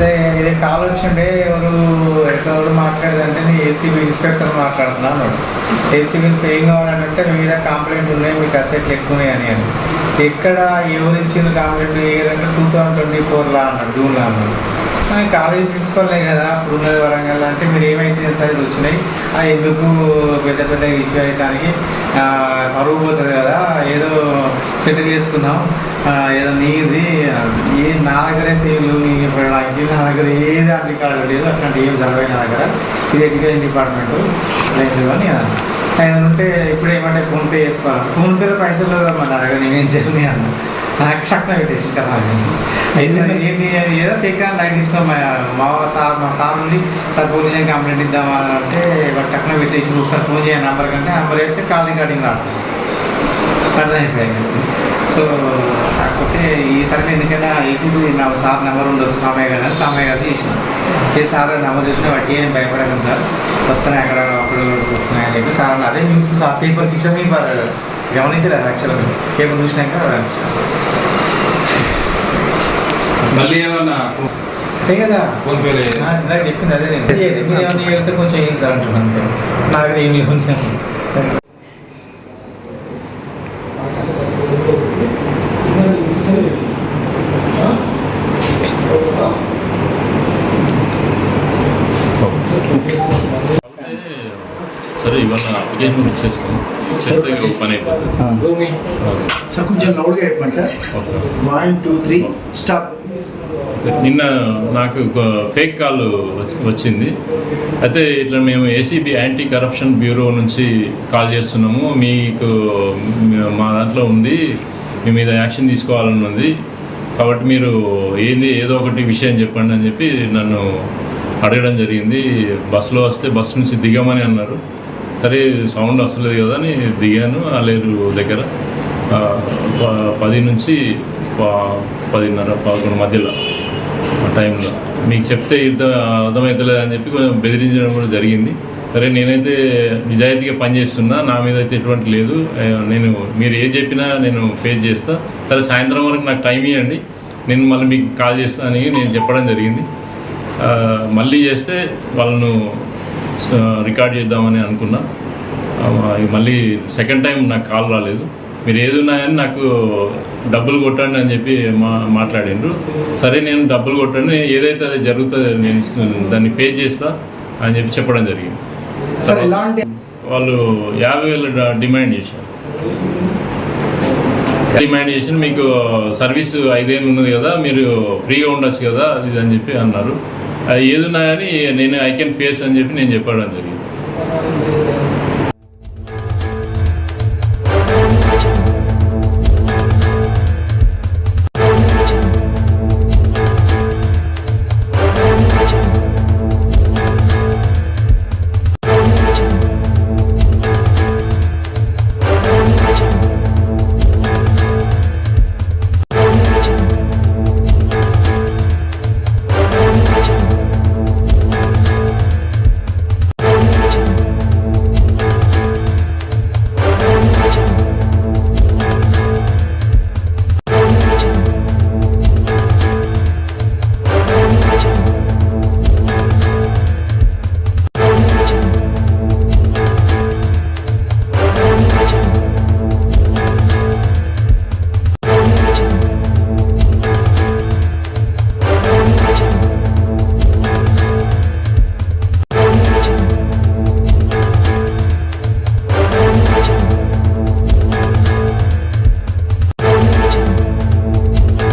అయితే ఇది కాల్ వచ్చిండే ఎవరు ఎక్కడ మాట్లాడేదంటే నేను ఏసీబీ ఇన్స్పెక్టర్ మాట్లాడుతున్నాను ఏసీబీ ఫెయిల్ కావాలంటే మీ మీద కంప్లైంట్ ఉన్నాయి మీకు అసెట్లు ఎక్కువ ఉన్నాయని అని ఎక్కడ ఎవరించింది కంప్లైంట్ ఏ టూ థౌజండ్ ట్వంటీ ఫోర్లా అన్నాడు జూన్లా అన్నాడు. కాలేజ్ ప్రిన్సిపల్నే కదా అప్పుడు ఉన్నది వరంగల్ అంటే మీరు ఏమైతే సైజ్ వచ్చినాయి ఆ ఎందుకు పెద్ద పెద్ద ఇష్యూ అయితే పరువు పోతుంది కదా ఏదో సెటిల్ చేసుకుందాం ఏదో నీది ఏ నా దగ్గర అయితే ఏం నా దగ్గర ఏది అన్ని కార్డు లేదు అట్లాంటి ఏం జరగదు నా దగ్గర. ఇది ఎడ్యుకేషన్ డిపార్ట్మెంట్. లేదు అని ఆయన ఉంటే ఇప్పుడు ఏమంటే ఫోన్పే చేసుకోవాలి. ఫోన్పేలో పైసలు మన అమ్మా నా దగ్గర నేనేం చేసింది అన్న. నాకు చక్కన పెట్టేసి కదా ఏంది ఏదో ఫేక్ అని లైట్ తీసుకొని మా మా సార్ మా సార్ నుండి సార్ పోలీస్ కంప్లైంట్ ఇద్దామా అంటే వాడు టక్కున పెట్టేసి ఒకసారి ఫోన్ చేయండి నెంబర్ కంటే నెంబర్ అయితే కాల్ రికార్డింగ్ రావట్లేదు అర్థమైపోయింది. సో కాకపోతే ఈసారి ఎందుకైనా ఏసీబీ నా సార్ నెంబర్ ఉండొచ్చు సామయ్య గారు సామయ్య గారు చేసిన చేసి సార్ నెంబర్ చూసిన బట్టి ఏం భయపడకండి సార్. వస్తున్నాయి అక్కడ అప్పుడు వస్తున్నాయని చెప్పి సార్ అదే న్యూస్ సార్ పేపర్కి ఇచ్చాం మీ గమనించలేదు యాక్చువల్గా పేపర్ చూసినాక. మళ్ళీ ఏమన్నా అదే కదా. ఫోన్ పే లేదు. చెప్పింది అదే నేను. మీరు ఏమైనా కొంచెం చేయండి సార్ అంటున్నాను అంతే నా దగ్గర ఏం లేదు. సరే ఇవాళ అప్లికేషన్ ఇచ్చేస్తాం ఇచ్చేస్తే ఇక పని అయిపోతుంది. సార్ కొంచెం లౌడ్గా చెప్పండి sir. Okay one two three stop నిన్న నాకు ఒక ఫేక్ కాల్ వచ్చి- వచ్చింది. అయితే ఇట్లా మేము ఏసీబీ యాంటీ కరప్షన్ బ్యూరో నుంచి కాల్ చేస్తున్నాము. మీకు మా దాంట్లో ఉంది. మీ మీద యాక్షన్ తీసుకోవాలని ఉంది. కాబట్టి మీరు ఏంది ఏదో ఒకటి విషయం చెప్పండి అని చెప్పి నన్ను అడగడం జరిగింది. బస్సులో వస్తే బస్సు నుంచి దిగమని అన్నారు. సరే సౌండ్ వస్తలేదు కదా అని దిగాను అలేరు దగ్గర. పది నుంచి ప- పదిన్నర పదకొండు మధ్యలో ఆ టైంలో. మీకు చెప్తే ఇంత అర్థమవుతలేదు అని చెప్పి కొంచెం బెదిరించడం కూడా జరిగింది. సరే నేనైతే నిజాయితీగా పనిచేస్తున్నా నా మీద అయితే ఎటువంటి లేదు. నేను మీరు ఏం చెప్పినా నేను ఫేస్ చేస్తా. సరే సాయంత్రం వరకు నాకు టైం ఇవ్వండి. నేను మళ్ళీ మీకు కాల్ చేస్తా అని నేను చెప్పడం జరిగింది. మళ్ళీ చేస్తే వాళ్ళను రికార్డ్ చేద్దామని అనుకున్నా. మళ్ళీ సెకండ్ టైం నాకు కాల్ రాలేదు. మీరు ఏది ఉన్నాయని నాకు డబ్బులు కొట్టండి అని చెప్పి మా మాట్లాడిండ్రు. సరే నేను డబ్బులు కొట్టండి ఏదైతే అది జరుగుతుందో నేను దాన్ని పే చేస్తా అని చెప్పి చెప్పడం జరిగింది. వాళ్ళు యాభై వేలు డిమాండ్ చేశారు. డిమాండ్ చేసి మీకు సర్వీస్ ఐదేళ్ళు ఉన్నది కదా మీరు ఫ్రీగా ఉండొచ్చు కదా అది ఇది అని చెప్పి అన్నారు. ఏదున్నా కానీ నేను ఐ కెన్ ఫేస్ అని చెప్పి నేను చెప్పడం జరిగింది.